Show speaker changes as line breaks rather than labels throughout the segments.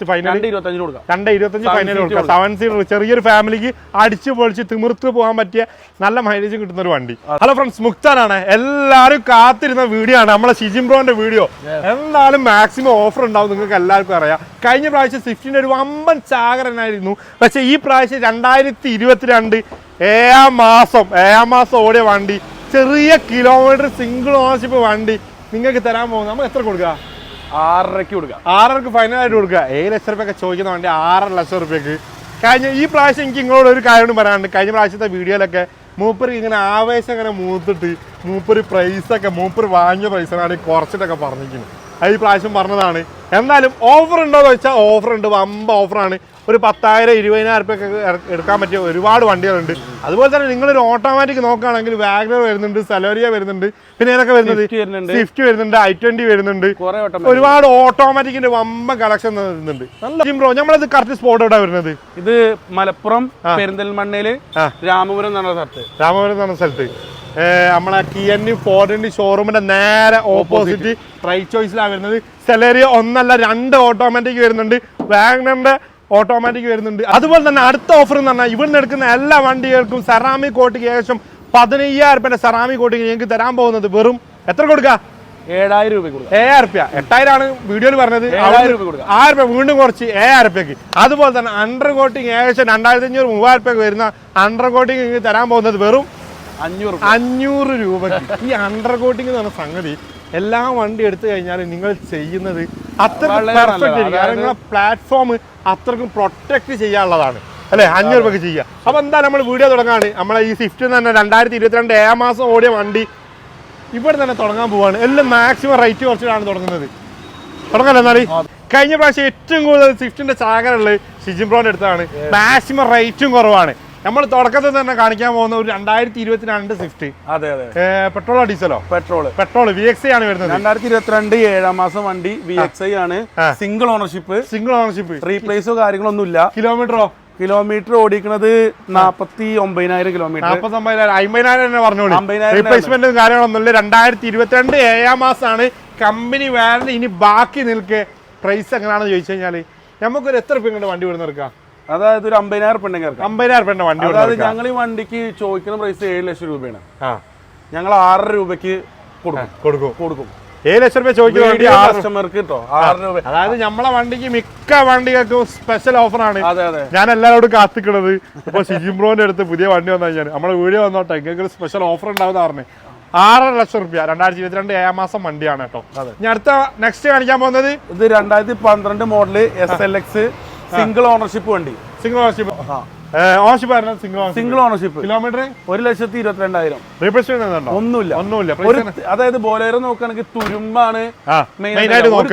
കൊടുക്കാം.
രണ്ട് ഇരുപത്തഞ്ച് ഫൈനൽ കൊടുക്കാം. സെവൻ സീറ്റർ ചെറിയൊരു ഫാമിലിക്ക് അടിച്ചു പൊളിച്ച് തിമിർത്ത് പോകാൻ പറ്റിയ നല്ല മൈലേജ് കിട്ടുന്ന ഒരു വണ്ടി. ഹലോ ഫ്രണ്ട്സ് മുക്താനാണ്. എല്ലാവരും കാത്തിരുന്ന വീഡിയോ ആണ്. നമ്മളെ ഷിജിംബ്രോന്റെ വീഡിയോ എന്തായാലും മാക്സിമം ഓഫർ ഉണ്ടാവും നിങ്ങൾക്ക് എല്ലാവർക്കും അറിയാം. കഴിഞ്ഞ പ്രാവശ്യം സ്വിഫ്റ്റിന്റെ ഒരു വമ്പൻ ചാകരനായിരുന്നു. പക്ഷെ ഈ പ്രാവശ്യം രണ്ടായിരത്തി ഇരുപത്തിരണ്ട് ഏഴാം മാസം ഏഴാം മാസം ഓടിയ വണ്ടി ചെറിയ കിലോമീറ്റർ സിംഗിൾ ഓണർഷിപ്പ് വണ്ടി നിങ്ങൾക്ക് തരാൻ പോകുന്നത്. നമ്മൾ എത്ര കൊടുക്കുക?
ആറരയ്ക്ക് കൊടുക്കുക
ആറരക്ക് ഫൈനലായിട്ട് കൊടുക്കുക. ഏഴ് ലക്ഷം റുപ്യൊക്കെ ചോദിക്കുന്ന വണ്ടി ആറര ലക്ഷം റുപ്യക്ക് കഴിഞ്ഞ ഈ പ്രാവശ്യം എനിക്ക് ഇങ്ങോട്ട് ഒരു കാര്യം പറയാനുണ്ട്. കഴിഞ്ഞ പ്രാവശ്യത്തെ വീഡിയോയിലൊക്കെ മൂപ്പര് ഇങ്ങനെ ആവേശം ഇങ്ങനെ മൂത്തിട്ട് മൂപ്പര് പ്രൈസൊക്കെ മൂപ്പര് വാങ്ങിയ പ്രൈസിനാണ് കുറച്ചിട്ടൊക്കെ പറഞ്ഞിരിക്കുന്നത്. അത് ഈ പ്രാവശ്യം പറഞ്ഞതാണ്. എന്തായാലും ഓഫർ ഉണ്ടോ എന്ന് വെച്ചാൽ ഓഫർ ഉണ്ട്. വമ്പ ഓഫറാണ് ഒരു പത്തായിരം ഇരുപതിനായിരം റുപ്യൊക്കെ എടുക്കാൻ പറ്റിയ ഒരുപാട് വണ്ടികളുണ്ട്. അതുപോലെ തന്നെ നിങ്ങളൊരു ഓട്ടോമാറ്റിക് നോക്കുകയാണെങ്കിൽ വാഗ്ലർ വരുന്നുണ്ട് സലോരിയ വരുന്നുണ്ട്. പിന്നെ ഏതൊക്കെ വരുന്നത്?
വരുന്നുണ്ട്.
സ്വിഫ്റ്റ് വരുന്നുണ്ട് ഐ ട്വന്റി വരുന്നുണ്ട്. ഒരുപാട് ഓട്ടോമാറ്റിക്കിന്റെ വമ്പ കളക്ഷൻ വരുന്നുണ്ട്. ബ്രോ നമ്മളത് കറക്റ്റ് സ്പോട്ട് എവിടെ വരുന്നത്?
ഇത് മലപ്പുറം
പെരിന്തൽമണ്ണയിൽ.
രാമപുരം എന്ന് പറഞ്ഞ സ്ഥലത്ത്.
രാമപുരം എന്ന് പറഞ്ഞ സ്ഥലത്ത്. നമ്മളെ കിയന്നി ഫോർഡിന്റെ ഷോറൂമിന്റെ നേരെ ഓപ്പോസിറ്റ് ട്രൈ ചോയ്സിലാണ് വരുന്നത്. സെലേറിയ ഒന്നല്ല രണ്ട് ഓട്ടോമാറ്റിക് വരുന്നുണ്ട്. വാഗ്നറിന്റെ ഓട്ടോമാറ്റിക് വരുന്നുണ്ട്. അതുപോലെ തന്നെ അടുത്ത ഓഫർ എന്ന് പറഞ്ഞാൽ ഇവിടുന്ന് എടുക്കുന്ന എല്ലാ വണ്ടികൾക്കും സെറാമിക് കോട്ടിക്ക് ഏകദേശം പതിനയ്യായിരം രൂപയുടെ സെറാമിക് കോട്ടിക്ക് ഞങ്ങൾക്ക് തരാൻ പോകുന്നത് വെറും എത്ര കൊടുക്കുക
ഏഴായിരം രൂപ
ഏഴായിരം റുപ്യ. എട്ടായിരം ആണ് വീഡിയോയിൽ പറഞ്ഞത്.
രൂപ
ആയിരം രൂപ വീണ്ടും കുറച്ച് ഏഴായിരം റുപ്യക്ക്. അതുപോലെ തന്നെ അണ്ടർ കോട്ടിങ് ഏകദേശം രണ്ടായിരത്തി അഞ്ഞൂറ് മൂവായിരം റുപ്യക്ക് വരുന്ന അണ്ടർ കോട്ടിങ് തരാൻ പോകുന്നത് വെറും
അഞ്ഞൂറ് രൂപ.
അഞ്ഞൂറ് രൂപക്ക്. ഈ അണ്ടർ കോട്ടിംഗ് എന്ന് പറഞ്ഞ സംഗതി എല്ലാ വണ്ടി എടുത്തു കഴിഞ്ഞാൽ നിങ്ങൾ ചെയ്യുന്നത് അത്രക്കും പെർഫെക്റ്റ്. ആയിരിക്കും. കാരണം നിങ്ങളെ പ്ലാറ്റ്ഫോം അത്രക്കും പ്രൊട്ടക്ട് ചെയ്യാനുള്ളതാണ്. അല്ലെ? അഞ്ഞൂറ് രൂപക്ക് ചെയ്യുക. അപ്പൊ എന്താ നമ്മൾ വീഡിയോ തുടങ്ങാണ് നമ്മളെ ഈ സ്വിഫ്റ്റ് തന്നെ രണ്ടായിരത്തി ഇരുപത്തിരണ്ട് ഏഴാം മാസം ഓടിയ വണ്ടി ഇവിടെ തന്നെ തുടങ്ങാൻ പോവാണ്. എല്ലാം മാക്സിമം റേറ്റ് കുറച്ചിട്ടാണ് തുടങ്ങുന്നത്. തുടങ്ങല്ലേ എന്നാൽ കഴിഞ്ഞ പ്രാവശ്യം ഏറ്റവും കൂടുതൽ സ്വിഫ്റ്റിന്റെ ചാകരുള്ളത് ഷിജിംബ്രോന്റെ അടുത്താണ്. മാക്സിമം റേറ്റും കുറവാണ്. നമ്മൾ തുടക്കത്തിൽ തന്നെ കാണിക്കാൻ പോകുന്ന ഒരു രണ്ടായിരത്തി ഇരുപത്തിരണ്ട് സ്വിഫ്റ്റ്
അതെ. അതെ
പെട്രോളോ ഡീസലോ?
പെട്രോൾ
പെട്രോൾ വി എക്സ് ആണ് വരുന്നത്.
രണ്ടായിരത്തി ഇരുപത്തിരണ്ട് ഏഴാം മാസം വണ്ടി വി എക്സ് ഐ ആണ്. സിംഗിൾ ഓണർഷിപ്പ്
സിംഗിൾ ഓണർഷിപ്പ്
റീപ്ലേസോ കാര്യങ്ങളൊന്നുമില്ല.
കിലോമീറ്ററോ
കിലോമീറ്റർ ഓടിക്കുന്നത് നാപ്പത്തി ഒമ്പതിനായിരം കിലോമീറ്റർ
അമ്പതിനായിരം തന്നെ പറഞ്ഞോളൂ റീപ്ലേസ്മെന്റും കാര്യങ്ങളൊന്നുമില്ല രണ്ടായിരത്തി ഇരുപത്തിരണ്ട് ഏഴാം മാസമാണ് കമ്പനി വേറെ ഇനി ബാക്കി നിൽക്കെ പ്രൈസ് എങ്ങനെയാണെന്ന് ചോദിച്ചു കഴിഞ്ഞാൽ നമുക്കൊരു എത്ര രൂപ വണ്ടി വിടുന്ന എടുക്കാം?
അതായത് ഒരു അമ്പതിനായിരം ഉണ്ടെങ്കിൽ ഇറക്കാം.
അമ്പതിനായിരം രൂപ വണ്ടി
അതായത് ഞങ്ങൾ ഈ വണ്ടിക്ക് ചോദിക്കുന്ന പ്രൈസ് ഏഴ് ലക്ഷം രൂപയാണ്. ഞങ്ങൾ ആറര രൂപയ്ക്ക് കൊടുക്കും.
കൊടുക്കും.
കൊടുക്കും.
ഏഴ് ലക്ഷം രൂപ ചോദിക്കുന്ന
കസ്റ്റമർക്ക് കിട്ടോ ആറ് രൂപ.
അതായത് നമ്മളെ വണ്ടിക്ക് മിക്ക വണ്ടികൾക്കും സ്പെഷ്യൽ ഓഫറാണ് ഞാൻ എല്ലാവരോടും കാത്തിക്കണത്. ഇപ്പൊ സിജിംബ്രോന്റെ അടുത്ത് പുതിയ വണ്ടി വന്നു കഴിഞ്ഞാൽ നമ്മളെ വീഡിയോ വന്നോട്ടെ നിങ്ങൾക്ക് സ്പെഷ്യൽ ഓഫർ ഉണ്ടാവുന്ന പറഞ്ഞു. ആറര ലക്ഷം റുപ്യ രണ്ടായിരത്തി ഇരുപത്തിരണ്ട് ഏഴാം മാസം വണ്ടിയാണ് കേട്ടോ. ഞാൻ അടുത്ത നെക്സ്റ്റ് കാണിക്കാൻ പോകുന്നത്
ഇത് രണ്ടായിരത്തി പന്ത്രണ്ട് model S L X single ownership വണ്ടി.
Single ownership. Single ownership.
Single ownership.
Kilometre?
ഒരു ലക്ഷത്തി ഇരുപത്തിരണ്ടായിരം ഒന്നുമില്ല.
ഒന്നുമില്ല.
അതായത് ബോലേറോ നോക്കുകയാണെങ്കിൽ തുരുമ്പാണ്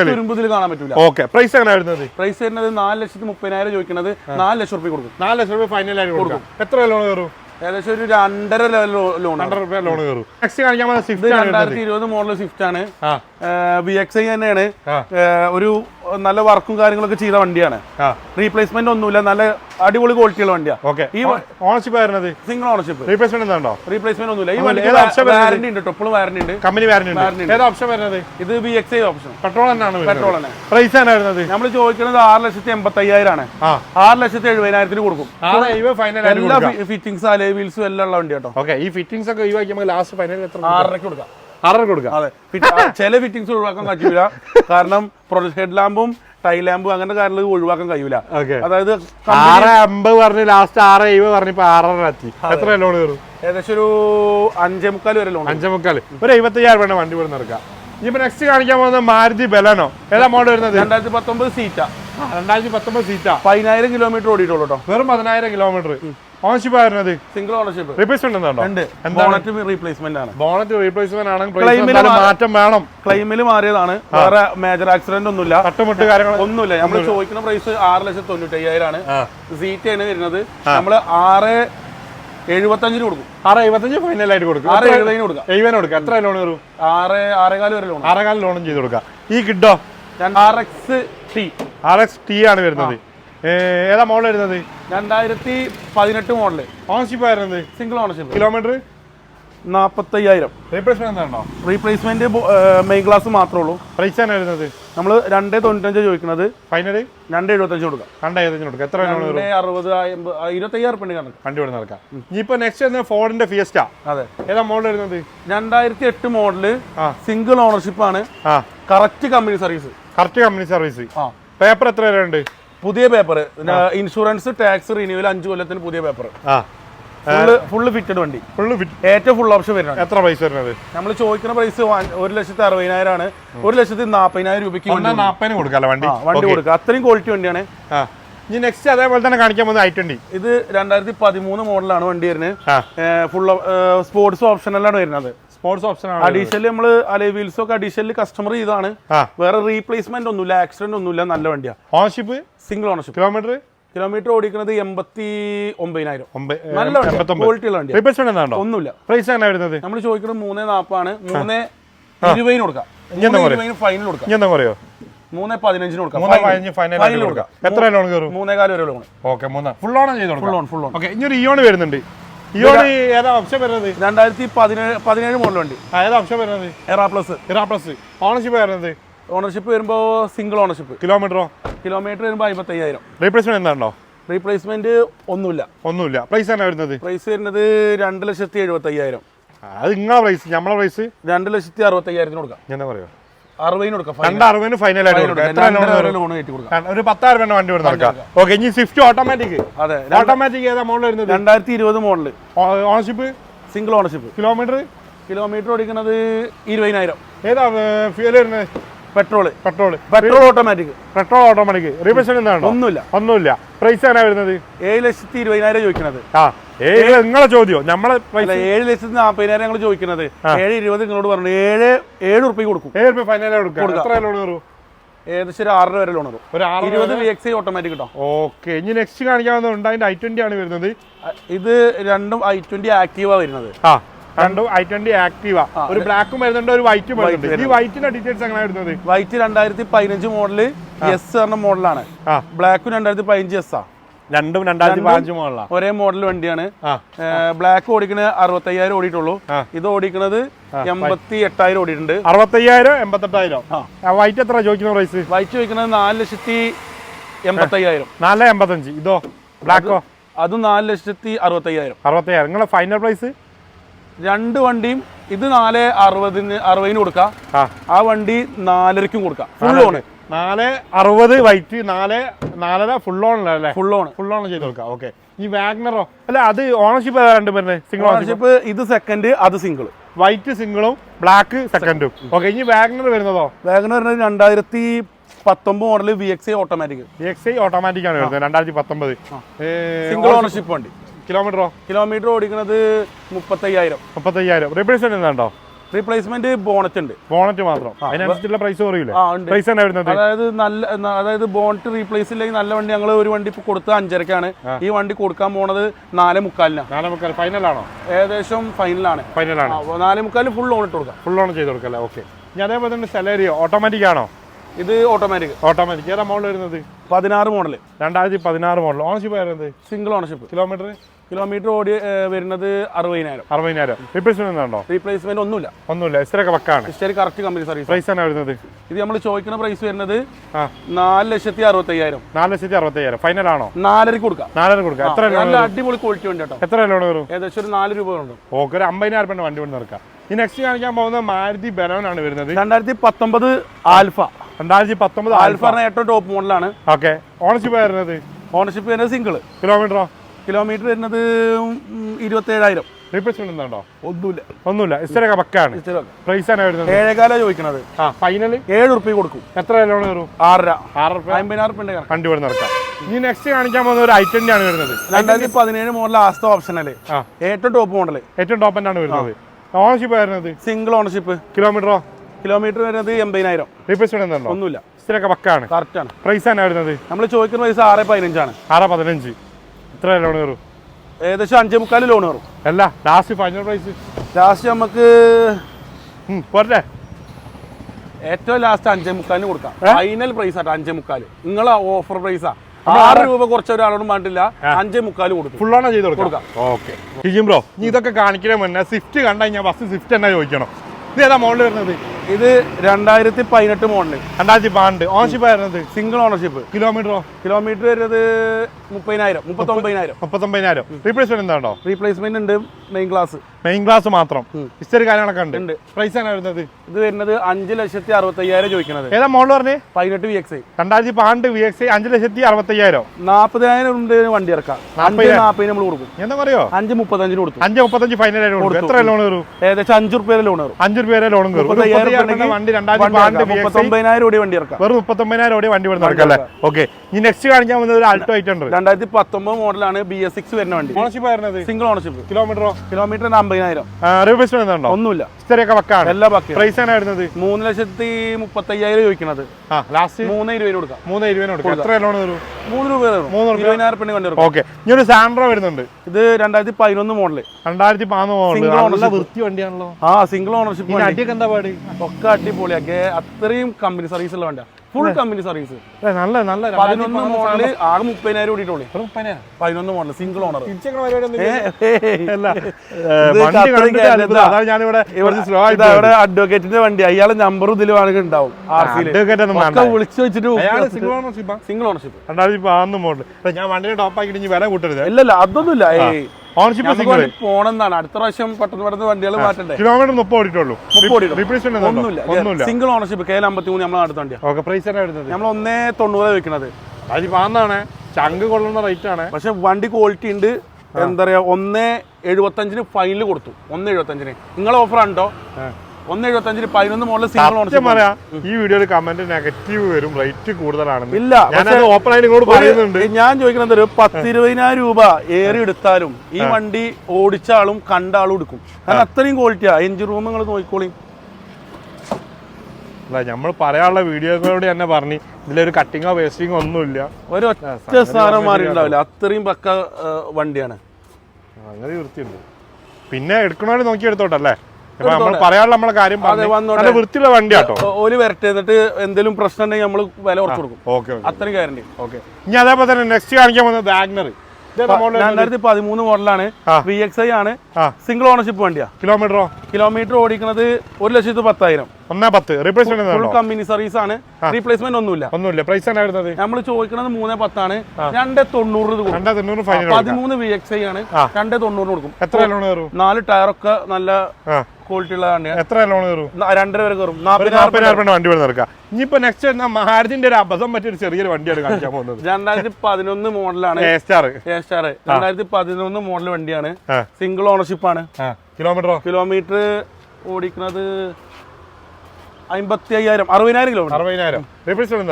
തുരുമ്പ് ഇതിൽ കാണാൻ പറ്റില്ല
ഓക്കെ പ്രൈസ് എങ്ങനെ വരുന്നത്?
പ്രൈസ് വരുന്നത് നാല് ലക്ഷത്തി മുപ്പതിനായിരം ചോദിക്കുന്നത് നാല് ലക്ഷം റുപ്യ കൊടുക്കും.
നാല് ലക്ഷം റുപ്യ ഫൈനൽ ആയിട്ട് കൊടുക്കും. എത്ര ലോൺ കയറും?
ഏകദേശം ഒരു രണ്ടര ലോൺ
ലോൺ കയറും.
രണ്ടായിരത്തി ഇരുപത് മോഡൽ സ്വിഫ്റ്റ് ആണ്. ബി എക്സ് ഐ തന്നെയാണ്. ഒരു നല്ല വർക്കും കാര്യങ്ങളൊക്കെ ചെയ്ത വണ്ടിയാണ്. റീപ്ലേസ്മെന്റ് ഒന്നുമില്ല. നല്ല അടിപൊളി ക്വാളിറ്റിയുള്ള വണ്ടിയാണ്
ഓക്കെ
ഈ
ഓണർഷിപ്പ് വരുന്നത്
സിംഗിൾ ഓണർഷിപ്പ്
റീപ്ലേസ്മെന്റ് എന്താണോ?
റീപ്ലേസ്മെന്റ് ഒന്നുമില്ല. ഈ
ഒന്നുമില്ല.
വണ്ടിക്ക്
ഏതാ option വരുന്നത്?
വാറന്റി ഉണ്ട് ടൊപ്പിൾ വാറന്റി ഉണ്ട്.
കമ്പനി വാറന്റി
Warranty
ഉണ്ട്. ഏതാ ഓപ്ഷൻ വരുന്നത്?
ഇത് V X I option
petrol തന്നെയാണ്
പെട്രോൾ തന്നെ.
പ്രൈസ് ആണ് വരുന്നത്?
നമ്മൾ ചോദിക്കുന്നത് ആറ് ലക്ഷത്തി എൺപത്തി അയ്യായിരം ആണ് ആറ് ലക്ഷത്തി എഴുപതിനായിരത്തിന് കൊടുക്കും. എല്ലാ ഫിറ്റിംഗ്സ് അലേ വീൽസും എല്ലാം ഉള്ള വണ്ടി കേട്ടോ
ഓക്കെ ഈ ഫിറ്റിംഗ്സ് ഒക്കെ ഒഴിവാക്കി നമുക്ക് ലാസ്റ്റ് ഫൈനൽ എത്ര
കൊടുക്കാം.
ആറര കൊടുക്കാം.
അതെ. ചില ഫിറ്റിംഗ്സ് ഒഴിവാക്കാൻ കഴിയൂല കാരണം ഹെഡ് ലാമ്പും ടൈ ലാമ്പും അങ്ങനത്തെ കാര്യങ്ങൾ ഒഴിവാക്കാൻ കഴിയൂല. അതായത്
ആറ് അമ്പത് പറഞ്ഞ് ലാസ്റ്റ് ആറ് എഴുപത് പറഞ്ഞപ്പോ ആറര എത്തി. എത്ര ലോൺ കയറും?
ഏകദേശം ഒരു അഞ്ചേ മുക്കാൽ വരെ ലോൺ
അഞ്ചേ മുക്കാൽ ഒരു എഴുപത്തയ്യായിരം രൂപ വണ്ടി ഇവിടെ നിർക്കാം ഇപ്പൊ നെക്സ്റ്റ് കാണിക്കാൻ പോകുന്നത് മാരുതി ബലനോ. ഏതാ മോഡൽ വരുന്നത്?
രണ്ടായിരത്തി പത്തൊമ്പത് സീറ്റാ
രണ്ടായിരത്തി പത്തൊമ്പത് സീറ്റാ
പതിനായിരം കിലോമീറ്റർ ഓടിയിട്ടുള്ളൂ കേട്ടോ.
വെറും പതിനായിരം കിലോമീറ്റർ ഓണർഷിപ്പ് ആയിരുന്നത്?
സിംഗിൾ ഓണർഷിപ്പ്
റീപ്ലേസ്മെന്റ്
ഉണ്ടോ
ഉണ്ട്
ബോണറ്റ് റീപ്ലേസ്മെന്റ് ആണ്.
ബോണറ്റ് റീപ്ലേസ്മെന്റ്
മാ-
മാറ്റം വേണം.
ക്ലെയിമിൽ മാറിയതാണ്. വേറെ മേജർ ആക്സിഡന്റ് ഒന്നുമില്ല.
തട്ടുമുട്ട് കാര്യങ്ങൾ
ഒന്നുമില്ല. നമ്മൾ ചോദിക്കുന്ന പ്രൈസ് ആറ് ലക്ഷത്തി തൊണ്ണൂറ്റി അയ്യായിരം ആണ്. സീറ്റ് ആണ് വരുന്നത്. നമ്മൾ ആറ് എഴുപത്തഞ്ചിന് കൊടുക്കും.
ആറ് എഴുപത്തഞ്ച് ഫൈനൽ ആയിട്ട് കൊടുക്കും.
ആറ് എഴുപതിന് കൊടുക്കാം.
എഴുപതിന് കൊടുക്കാം. എത്ര ലോൺ വരും?
ആറ് ആറേകാൽ വരെ ലോൺ
ആറേകാലം ലോണും ചെയ്ത് കൊടുക്കാം. ഈ കിട്ടോ
R X T
R X T ആണ് വരുന്നത്. ഏതാ മോഡൽ വരുന്നത്?
രണ്ടായിരത്തി പതിനെട്ട് മോഡൽ
ഓണർഷിപ്പ് ആയിരുന്നത്
സിംഗിൾ ഓണർഷിപ്പ്
കിലോമീറ്റർ
നാൽപ്പത്തയ്യായിരം
റീപ്ലേസ്മെന്റ് എന്താണോ
റീപ്ലേസ്മെന്റ് മെയിൻ ക്ലാസ് മാത്രമേ ഉള്ളൂ.
പ്രൈസ് ആണ് വരുന്നത്?
നമ്മൾ രണ്ടേ തൊണ്ണൂറ്റഞ്ച് ചോദിക്കുന്നത്
ഫൈനൽ
രണ്ട് എഴുപത്തഞ്ച് കൊടുക്കാം.
രണ്ടായിരത്തിന് കൊടുക്കുക എത്ര ലോൺ
രണ്ടേ അറുപത് ഇരുപത്തയ്യായിരം റുപ്യ കണക്ക്.
വണ്ടി ഇവിടെ നടക്കാം ഇനിയിപ്പോ നെക്സ്റ്റ് വരുന്നത് ഫോർഡിന്റെ ഫിയസ്റ്റാ
അതെ.
ഏതാ മോഡൽ വരുന്നത്?
രണ്ടായിരത്തി എട്ട്
മോഡൽ
സിംഗിൾ ഓണർഷിപ്പ് ആണ്. Correct company service
correct company service paper എത്ര വരെ ഉണ്ട്?
പുതിയ പേപ്പർ ഇൻഷുറൻസ് ടാക്സ് റിന്യൂവൽ അഞ്ചു കൊല്ലത്തിന് പുതിയ പേപ്പർ ഫുള്ള് ഫിറ്റഡ് വണ്ടി.
ഫുള്ള് ഫിറ്റ്
ഏറ്റവും ഫുൾ ഓപ്ഷൻ വരുന്നത്
എത്ര പൈസ വരുന്നത്?
നമ്മൾ ചോദിക്കുന്ന പ്രൈസ് ഒരു ലക്ഷത്തി അറുപതിനായിരം ആണ്. ഒരു ലക്ഷത്തി നാൽപ്പതിനായിരം രൂപയ്ക്ക്
നാപ്പതിന് കൊടുക്കാല്ലോ വണ്ടി?
വണ്ടി കൊടുക്കുക അത്രയും ക്വാളിറ്റി വണ്ടിയാണ്.
ഇനി നെക്സ്റ്റ് അതേപോലെ തന്നെ കാണിക്കാൻ പോകുന്നത് ഐ ട്വന്റി
ഇത് രണ്ടായിരത്തി പതിമൂന്ന് മോഡലാണ് വണ്ടി വരുന്നത്. ഫുൾ സ്പോർട്സ് ഓപ്ഷനിലാണ് വരുന്നത്.
സ്പോർട്സ് ഓപ്ഷൻ ആണ്
അഡീഷണൽ നമ്മൾ അലേ വീൽസ് ഒക്കെ അഡീഷണൽ കസ്റ്റമർ ചെയ്താണ് വേറെ റീപ്ലേസ്മെന്റ് ഒന്നുമില്ല ആക്സിഡന്റ് ഒന്നുമില്ല നല്ല വണ്ടിയാ.
Ownership
single ownership
kilometre
kilometre ഓടിക്കുന്നത് എൺപത്തി ഒമ്പതിനായിരം നല്ല ക്വാളിറ്റി ഉള്ള വണ്ടി ഒന്നുമില്ല.
പ്രൈസ് എങ്ങനെ വരുന്നത്?
നമ്മൾ ചോദിക്കുന്നത് മൂന്ന് നാൽപ്പാണ് മൂന്ന് ഇരുപതിന് കൊടുക്കാം. ഫൈനൽ കൊടുക്കാം.
പറയോ?
മൂന്ന് പതിനഞ്ചിന് കൊടുക്കാം.
ഫൈനൽ കൊടുക്കാം. എത്ര ലോൺ കയറും?
മൂന്നേകാൽ വരെ ലോൺ
ഓക്കെ മൂന്ന്. ഫുൾ ഓൺ ചെയ്ത്
full on full on
okay ഇനി ഒരു ഇയോണ് വരുന്നുണ്ട്. ഏതാ ഓപ്ഷൻ വരുന്നത്?
രണ്ടായിരത്തി പതിനേഴ് പതിനേഴ് മോഡൽ വണ്ടി.
ആ ഏതാ ഓപ്ഷൻ വരുന്നത്?
Era plus
Era plus ownership വരുന്നത്?
ഓണർഷിപ്പ് വരുമ്പോൾ സിംഗിൾ ഓണർഷിപ്പ്
കിലോമീറ്ററോ
കിലോമീറ്റർ വരുമ്പോൾ അമ്പത്തയ്യായിരം
റീപ്ലേസ്മെന്റ് എന്താണോ
റീപ്ലേസ്മെന്റ് ഒന്നുമില്ല.
ഒന്നുമില്ല. പ്രൈസ് വരുന്നത്?
പ്രൈസ് വരുന്നത് രണ്ട് ലക്ഷത്തി എഴുപത്തയ്യായിരം.
അത് നിങ്ങളെ പ്രൈസ് നമ്മളെ പ്രൈസ്
രണ്ട് ലക്ഷത്തി അറുപത്തയ്യായിരത്തിന് കൊടുക്കാം.
ഞാൻ പറയുക?
അറുപതിന് കൊടുക്കാം ഫൈനൽ
രണ്ട് അറുപതിന് ഫൈനൽ ആയിട്ട് കൊടുക്കാം. എത്ര ലോൺ
കയറ്റി കൊടുക്കാം.
ഒരു പത്തായിരം രൂപ വണ്ടി കൊടുക്കാം ഓക്കെ ഇനി സ്വിഫ്റ്റ് ഓട്ടോമാറ്റിക്
അതെ
ഓട്ടോമാറ്റിക് ഏതാ മോഡൽ വരുന്നത്?
രണ്ടായിരത്തി ഇരുപത് model
ownership
single ownership
kilometre
kilometre ഓടിക്കുന്നത് ഇരുപതിനായിരം.
ഏതാ ഫ്യൂൽ വരുന്നത്?
Petrol.
Petrol
petrol automatic
petrol automatic replacement എന്താണ്?
ഒന്നുമില്ല.
ഒന്നുമില്ല. പ്രൈസ് എങ്ങനെ വരുന്നത്?
ഏഴ് ലക്ഷത്തി ഇരുപതിനായിരം ചോദിക്കുന്നത്
ആ. ഏ നിങ്ങളെ ചോദ്യം? നമ്മളെ പ്രൈസ്
ഏഴ് ലക്ഷത്തി നാൽപ്പതിനായിരം ഞങ്ങൾ ചോദിക്കുന്നത് ഏഴ് ഇരുപത് നിങ്ങളോട് പറഞ്ഞു. ഏഴ് ഏഴ് ഉറുപ്പിക കൊടുക്കും.
ഏഴ് രൂപ ഫൈനൽ കൊടുക്കും എത്ര ലോൺ കയറും?
ഏകദേശം ഒരു ആറര വരെ ലോൺ
ഒരു
ഇരുപത് വി എക്സ് ഓട്ടോമാറ്റിക് കിട്ടും
ഓക്കെ ഇനി നെക്സ്റ്റ് കാണിക്കാവുന്ന ഉണ്ട്. അതിന്റെ ഐ ട്വന്റി ആണ് വരുന്നത്.
ഇത് രണ്ടും ഐ ട്വന്റി ആക്റ്റീവാ വരുന്നത്.
ആ. രണ്ടും ഐ ട്വന്റി ആക്റ്റീവ ഒരു ബ്ലാക്കും വരുന്നുണ്ട് ഒരു വൈറ്റും വരുന്നുണ്ട്. ഈ വൈറ്റിന്റെ ഡീറ്റെയിൽസ് എങ്ങനെ വരുന്നത്?
വൈറ്റ് രണ്ടായിരത്തി പതിനഞ്ച് മോഡൽ എസ് പറഞ്ഞ മോഡലാണ്. ബ്ലാക്കും രണ്ടായിരത്തി പതിനഞ്ച് എസ് ആ.
രണ്ടും രണ്ടായിരത്തി പതിനഞ്ച് മോഡലാ.
ഒരേ മോഡൽ വണ്ടിയാണ്. ബ്ലാക്ക് ഓടിക്കണ അറുപത്തയ്യായിരം ഓടിയിട്ടുള്ളൂ. ഇത് ഓടിക്കണത് എൺപത്തി എട്ടായിരം ഓടിയിട്ടുണ്ട്.
അറുപത്തയ്യായിരം എൺപത്തെട്ടായിരം. വൈറ്റ് എത്ര ചോദിക്കുന്ന പ്രൈസ്
വൈറ്റ് ചോദിക്കുന്നത് നാല് ലക്ഷത്തി എൺപത്തയ്യായിരം.
നാല് എൺപത്തഞ്ച്. ഇതോ ബ്ലാക്കോ
അത് നാല് ലക്ഷത്തി അറുപത്തയ്യായിരം.
അറുപത്തയ്യായിരം. നിങ്ങളെ ഫൈനൽ പ്രൈസ്
രണ്ട് വണ്ടിയും ഇത് നാല് അറുപതിന് അറുപതിന് കൊടുക്കാം.
ആ.
വണ്ടി നാലരയ്ക്കും കൊടുക്കാം. ഫുൾ ഓണ്
നാല് അറുപത് വൈറ്റ് നാല് നാലര ഫുൾ ഓൺ അല്ലേ?
ഫുൾ ഓൺ
ഫുൾ ഓൺ ചെയ്ത് കൊടുക്കാം. ഓക്കെ ഈ വാഗ്നറോ? അല്ല അത് ഓണർഷിപ്പ് രണ്ട് പേരുടെ സിംഗിൾ ഓണർഷിപ്പ്
ഓണർഷിപ്പ് ഇത് സെക്കൻഡ് അത് സിംഗിൾ
വൈറ്റ് സിംഗിളും ബ്ലാക്ക് സെക്കൻഡും ഓക്കെ ഇനി വാഗ്നർ വരുന്നതോ?
വാഗ്നർ വരുന്നത് രണ്ടായിരത്തി പത്തൊമ്പത് model V X I automatic V
X I automatic ആണ് വരുന്നത് രണ്ടായിരത്തി പത്തൊമ്പത്
സിംഗിൾ ഓണർഷിപ്പ് വണ്ടി.
കിലോമീറ്ററോ?
കിലോമീറ്റർ ഓടിക്കുന്നത് മുപ്പത്തയ്യായിരം.
മുപ്പത്തയ്യായിരം. റീപ്ലേസ്മെന്റ് എന്താണ്ടോ?
റീപ്ലേസ്മെന്റ് ബോണറ്റ് ഉണ്ട്.
ബോണറ്റ് മാത്രം. അതിനനുസരിച്ചുള്ള പ്രൈസ് കുറയില്ലേ പ്രൈസ്
അതായത് നല്ല അതായത് ബോണറ്റ് റീപ്ലേസ് ഇല്ലെങ്കിൽ നല്ല വണ്ടി ഞങ്ങൾ ഒരു വണ്ടി ഇപ്പൊ കൊടുത്ത അഞ്ചരക്കാണ്. ഈ വണ്ടി കൊടുക്കാൻ പോണത് നാല് മുക്കാലിനാണ്
മുക്കാൽ മുക്കാൽ ഫൈനലാണോ
ഏകദേശം ഫൈനലാണ്
ഫൈനലാണ്
നാല് മുക്കാലിന് ഫുൾ ഓൺ ഇട്ട് കൊടുക്കാം.
ഫുൾ ഓൺ ചെയ്ത് കൊടുക്കാം ഓക്കെ ഞാൻ അതേപോലെ തന്നെ സെലറിയോ ഓട്ടോമാറ്റിക് ആണോ?
ഇത് ഓട്ടോമാറ്റിക്
ഓട്ടോമാറ്റിക് ഏതാ മോഡൽ വരുന്നത്?
പതിനാറ് മോഡൽ
രണ്ടായിരത്തി പതിനാറ് മോഡൽ ഓണർഷിപ്പ് വരുന്നത്?
സിംഗിൾ ഓണർഷിപ്പ്
കിലോമീറ്റർ
കിലോമീറ്റർ ഓടി വരുന്നത് അറുപതിനായിരം.
അറുപതിനായിരം. റീപ്ലേസ്മെന്റ് ഉണ്ടോ?
റീപ്ലേസ്മെന്റ് ഒന്നുമില്ല.
ഒന്നുമില്ല. എത്രയൊക്കെ വക്കാണ്
history correct company service
price ആണ്. വരുന്നത്?
ഇത് നമ്മൾ ചോദിക്കുന്ന പ്രൈസ് വരുന്നത് നാല് ലക്ഷത്തി അറുപത്തയ്യായിരം.
നാല് ലക്ഷത്തി അറുപത്തയ്യായിരം. ഫൈനൽ ആണോ?
നാലരക്ക് കൊടുക്കാം.
നാലര കൊടുക്കാം. എത്ര
നല്ല അടിപൊളി ക്വാളിറ്റി വണ്ടി കേട്ടോ.
എത്ര ലോൺ വരും?
ഏകദേശം ഒരു നാല് രൂപ ഉണ്ട്
ഓക്കെ ഒരു അമ്പതിനായിരം രൂപ വണ്ടി കൊണ്ട് നിർക്കാം. ഈ നെക്സ്റ്റ് കാണിക്കാൻ പോകുന്നത് മാരുതി ബെനോനാണ് വരുന്നത്.
രണ്ടായിരത്തി പത്തൊമ്പത് ആൽഫ.
രണ്ടായിരത്തി പത്തൊമ്പത്
ആൽഫറിന് ഏറ്റവും ടോപ്പ് മോഡലാണ്
ഓക്കെ. ഓണർഷിപ്പ് വരുന്നത്?
ഓണർഷിപ്പ് വരുന്നത് സിംഗിൾ
കിലോമീറ്ററോ?
കിലോമീറ്റർ വരുന്നത് ഇരുപത്തേഴായിരം.
റീപ്ലേസ്മെന്റ് ഉണ്ടോ?
ഒന്നുമില്ല.
ഒന്നുമില്ല. ഇത്രയൊക്കെ പക്കാണ്. പ്രൈസ് ആണ് വരുന്നത്.
ഏഴേകാല ചോദിക്കണത്.
ആ ഫൈനൽ
ഏഴ് ഉറുപ്പ്യ കൊടുക്കും.
എത്ര ലോൺ വരും
ആറര.
ആറ് റുപ്യ
അമ്പതിനായിരം
ഇവിടെ നിറക്കാം ഇനി നെക്സ്റ്റ് കാണിക്കാൻ പോകുന്ന ഒരു ഐറ്റന്റെ ആണ് വരുന്നത്.
രണ്ടായിരത്തി പതിനേഴ് മോഡൽ ലാസ്റ്റ് ഓപ്ഷൻ
അല്ലേ
ഏറ്റവും ടോപ്പ് മോഡൽ
ഏറ്റവും ടോപ്പ് ആണ് വരുന്നത്. ഓണർഷിപ്പ് വരുന്നത്?
സിംഗിൾ ഓണർഷിപ്പ്
കിലോമീറ്ററോ
കിലോമീറ്റർ വരുന്നത് എൺപതിനായിരം.
റീപ്ലേസ്മെന്റ് ഉണ്ടോ
ഒന്നുമില്ല.
ഇത്രയൊക്കെ പക്കാണ്.
കറക്റ്റ് ആണ്.
പ്രൈസ് തന്നെ വരുന്നത്?
നമ്മൾ ചോദിക്കുന്ന പൈസ ആറ് പതിനഞ്ചാണ്.
ആറ് പതിനഞ്ച്. ഇത്ര ലോൺ കയറും?
ഏകദേശം അഞ്ചേ മുക്കാൽ ലോൺ കയറും.
അല്ല ലാസ്റ്റ് ഫൈനൽ പ്രൈസ്
ലാസ്റ്റ് നമുക്ക്
പോരട്ടെ.
ഏറ്റവും ലാസ്റ്റ് അഞ്ചേ മുക്കാലിന് കൊടുക്കാം. ഫൈനൽ പ്രൈസ് ആട്ടോ അഞ്ചേ മുക്കാൽ നിങ്ങളെ ഓഫർ പ്രൈസാ ആറ് രൂപ കുറച്ച് ഒരാളോടും വേണ്ടില്ല അഞ്ചേ മുക്കാലും കൊടുക്കും.
ഫുൾ ഓണ ചെയ്ത് കൊടുക്കാം. ഓക്കെ ബ്രോ നീ ഇതൊക്കെ കാണിക്കണേ മുന്നേ സ്വിഫ്റ്റ് കണ്ടാൽ ഞാൻ ബസ് സ്വിഫ്റ്റ് തന്നെ ചോദിക്കണം. ഇത് ഏതാ മോളിൽ വരുന്നത്?
ഇത് രണ്ടായിരത്തി പതിനെട്ട് മോഡൽ
രണ്ടായിരത്തി പന്ത്രണ്ട്. ഓണർഷിപ്പ് ആയിരുന്നത്?
സിംഗിൾ ഓണർഷിപ്പ്
കിലോമീറ്ററോ
കിലോമീറ്റർ വരുന്നത് മുപ്പതിനായിരം മുപ്പത്തൊമ്പതിനായിരം.
മുപ്പത്തൊമ്പതിനായിരം. റീപ്ലേസ്മെന്റ് എന്താണോ?
റീപ്ലേസ്മെന്റ് ഉണ്ട് മെയിൻ ക്ലാസ്
മെയിൻ ക്ലാസ് മാത്രം. ഹിസ്റ്ററി കാര്യങ്ങളൊക്കെ ഉണ്ട്.
ഉണ്ട്.
പ്രൈസ് ആണ് വരുന്നത്?
ഇത് വരുന്നത് അഞ്ച് ലക്ഷത്തി അറുപത്തയ്യായിരം ചോദിക്കുന്നത്
ഏതാ മോഡൽ പറഞ്ഞേ?
പതിനെട്ട് വി എക്സ്
രണ്ടായിരത്തി പാണ്ട് വി എക്സ് അഞ്ച് ലക്ഷത്തി അറുപത്തയ്യായിരം.
നാൽപ്പതിനായിരം ഉണ്ട് വണ്ടി ഇറക്കാം. അഞ്ച് നാൽപ്പതിന് നമ്മൾ കൊടുക്കും.
എന്താ പറയോ
അഞ്ച് മുപ്പത്തഞ്ചിന് കൊടുത്തു.
അഞ്ച് മുപ്പത്തഞ്ച് ഫൈനൽ ആയിട്ട് എത്ര ലോൺ കയറും?
ഏകദേശം അഞ്ച് റുപ്യ ലോൺ കയറും.
അഞ്ച് രൂപ ലോൺ കയറും. വണ്ടി രണ്ടായിരത്തി
മുപ്പത്തൊമ്പതിനായിരം വണ്ടി ഇറക്കാം.
വെറും മുപ്പത്തൊമ്പതിനായിരം ഓടി വണ്ടി ഇവിടെ ഓക്കെ ഇനി നെക്സ്റ്റ് കാണിക്കാൻ വന്നത് ഒരു ആൾട്ടോ ആയിട്ടുണ്ട്
രണ്ടായിരത്തി പത്തൊമ്പത് മോഡലാണ് ബി എസ് സിക്സ് വരുന്ന വണ്ടി.
ഓണർഷിപ്പ് വരുന്നത്?
സിംഗിൾ ഓണർഷിപ്പ്
കിലോമീറ്ററോ
കിലോമീറ്ററിന് അമ്പതിനായിരം.
റീപ്ലേസ്മെന്റ് ഉണ്ടോ
ഒന്നുമില്ല. എല്ലാ
പ്രൈസ് ആണ് വരുന്നത്?
മൂന്ന് ലക്ഷത്തി മുപ്പത്തയ്യായിരം ചോദിക്കണത്.
ആ ലാസ്റ്റ്
മൂന്ന് ഇരുപതിന് കൊടുക്കാം.
മൂന്ന് ഇരുപതിന് കൊടുക്കും. എത്ര ലോൺ
മൂന്ന് രൂപ തരും
മൂന്ന്
ഇരുപതിനായിരം പെണ്ണി വണ്ടി ഇറക്കും
ഓക്കെ ഇനി ഒരു സാൻഡ്രോ വരുന്നുണ്ട്.
ഇത് രണ്ടായിരത്തി പതിനൊന്ന് മോഡൽ
രണ്ടായിരത്തി
പതിനൊന്ന്.
വൃത്തി വണ്ടിയാണല്ലോ.
ആ സിംഗിൾ ഓണർഷിപ്പ്
അടിയൊക്കെ എന്താ പാടി?
ഒക്കെ അടിപൊളിയാക്കി അത്രയും കമ്പനി സർവീസ് ഉള്ള വണ്ടിയാ. ഫുൾ കമ്പനി സർവീസ്
നല്ല നല്ല
പതിനൊന്ന് മോഡൽ ആകെ മുപ്പതിനായിരം കൂടിയിട്ടുള്ളൂ പതിനൊന്ന് മോഡൽ സിംഗിൾ ഓണർ ഇവിടെ അഡ്വക്കേറ്റിന്റെ വണ്ടി. അയാളെ നമ്പർ ഇതിൽ വേണമെങ്കിൽ ഉണ്ടാവും വിളിച്ചു വെച്ചിട്ട്
ownership ആ?
സിംഗിൾ ഓണർഷിപ്പ്
രണ്ടായിരത്തി പതിനൊന്ന് മോഡൽ ഞാൻ വണ്ടിയുടെ ടോപ്പ് ആക്കിയിട്ട് വില കൂട്ടരുത്.
ഇല്ലല്ല അതൊന്നുമില്ല.
ഓണർഷിപ്പ്
പോണെന്നാണ്. അടുത്ത പ്രാവശ്യം പെട്ടെന്ന് പെട്ടെന്ന് വണ്ടികൾ മാറ്റണ്ടേ?
കിലോമീറ്റർ മുപ്പത് ഓടിയിട്ടുള്ളൂ.
മുപ്പത് ഓടിട്ടുള്ളൂ
റീപ്ലേസ്മെന്റ്
ഒന്നുമില്ല.
ഒന്നുമില്ല.
സിംഗിൾ ഓണർഷിപ്പ് കെ എൽ അമ്പത്തി മൂന്ന് നമ്മൾ അടുത്ത വണ്ടിയാണ്
ഓക്കെ പ്രൈസ്
നമ്മൾ ഒന്നേ തൊണ്ണൂറ് വെക്കുന്നത്
അത് പാന്നാണ് ചങ്ക് കൊള്ളുന്ന റേറ്റ് ആണ്.
പക്ഷെ വണ്ടി ക്വാളിറ്റി ഉണ്ട്. എന്താ പറയാ ഒന്ന് എഴുപത്തഞ്ചിന് ഫൈനൽ കൊടുത്തു. ഒന്ന് എഴുപത്തഞ്ചിന്. നിങ്ങളെ ഓഫർ ഉണ്ടോ ഒന്ന് എഴുപത്തഞ്ചിന് പതിനൊന്ന് മോഡൽ സിംഗിൾ
സത്യം
ഓണർഷിപ്പ്
പറയാ ഈ വീഡിയോയിൽ കമന്റ് നെഗറ്റീവ് വരും റേറ്റ് കൂടുതലാണ്
ഇല്ല
ഓപ്പൺ ആയിട്ട് പറയുന്നുണ്ട്.
ഞാൻ ചോദിക്കുന്നത് ഒരു പത്തിരുപതിനായിരം രൂപ ഏറി എടുത്താലും ഈ വണ്ടി ഓടിച്ച ആളും കണ്ട ആളും എടുക്കും. കാരണം അത്രയും ക്വാളിറ്റിയാ എഞ്ചിൻ റൂം നിങ്ങൾ നോക്കിക്കോളി.
അല്ല നമ്മൾ പറയാനുള്ള വീഡിയോകളോട് തന്നെ പറഞ്ഞു ഇതിലൊരു കട്ടിങ്ങോ വേസ്റ്റിങ്ങോ ഒന്നുമില്ല.
ഒരു ഒറ്റ ഉണ്ടാവില്ല. അത്രയും പക്ക വണ്ടിയാണ്.
അങ്ങനെ വൃത്തിയുണ്ട്. പിന്നെ എടുക്കണവരെ നോക്കി എടുത്തോട്ടല്ലേ നമ്മൾ പറയാനുള്ള നമ്മളെ കാര്യം. നല്ല വൃത്തിയുള്ള വണ്ടിയാട്ടോ
ഓ- ഓൽ വരട്ടെ എന്നിട്ട് എന്തെങ്കിലും പ്രശ്നം ഉണ്ടെങ്കിൽ നമ്മൾ വില കുറച്ച് കൊടുക്കും. അത്രയും ഗ്യാരണ്ടി
ഓക്കെ. ഇനി അതേപോലെ തന്നെ നെക്സ്റ്റ് കാണിക്കാൻ പോകുന്നത് വാഗ്നർ
രണ്ടായിരത്തി പതിമൂന്ന് മോഡലാണ്. വി എക്സ് ഐ ആണ്. സിംഗിൾ ഓണർഷിപ്പ് വണ്ടിയാ.
കിലോമീറ്ററോ
കിലോമീറ്റർ ഓടിക്കുന്നത് ഒരു ലക്ഷത്തി പത്തായിരം.
ഒന്നേ പത്ത്. റീപ്ലേസ്മെന്റ്
ഫുൾ കമ്പനി സർവീസ് ആണ്. റീപ്ലേസ്മെന്റ് ഒന്നുമില്ല.
ഒന്നുമില്ല. പ്രൈസ് വരുന്നത്?
നമ്മൾ ചോദിക്കുന്നത് മൂന്നേ പത്താണ്. രണ്ട് തൊണ്ണൂറ്
ഫൈനൽ
പതിമൂന്ന് വി എക്സ് ഐ ആണ്. രണ്ട് തൊണ്ണൂറിന് കൊടുക്കും.
എത്ര ലോൺ കയറും?
നാല് ടയറൊക്കെ നല്ല ക്വാളിറ്റി ഉള്ള വണ്ടിയാണ്.
എത്ര ലോൺ കയറും?
ന- രണ്ടര വരെ കയറും.
ഒരു
നാൽപ്പതിനായിരം
നാൽപ്പതിനായിരം രൂപ വണ്ടി ഇനിയിപ്പോ നെക്സ്റ്റ് മാരുതിന്റെ ഒരു അബദ്ധം പറ്റിയ ചെറിയൊരു വണ്ടിയാണ് കാണിക്കാൻ പോകുന്നത്.
രണ്ടായിരത്തി പതിനൊന്ന് മോഡലാണ്.
എ സ്റ്റാർ
എ സ്റ്റാർ രണ്ടായിരത്തി പതിനൊന്ന് മോഡൽ വണ്ടിയാണ്. സിംഗിൾ ഓണർഷിപ്പ് ആണ്.
കിലോമീറ്ററോ
കിലോമീറ്റർ ഓടിക്കുന്നത് അമ്പത്തി അയ്യായിരം അറുപതിനായിരം കിലോമീറ്റർ
അറുപതിനായിരം.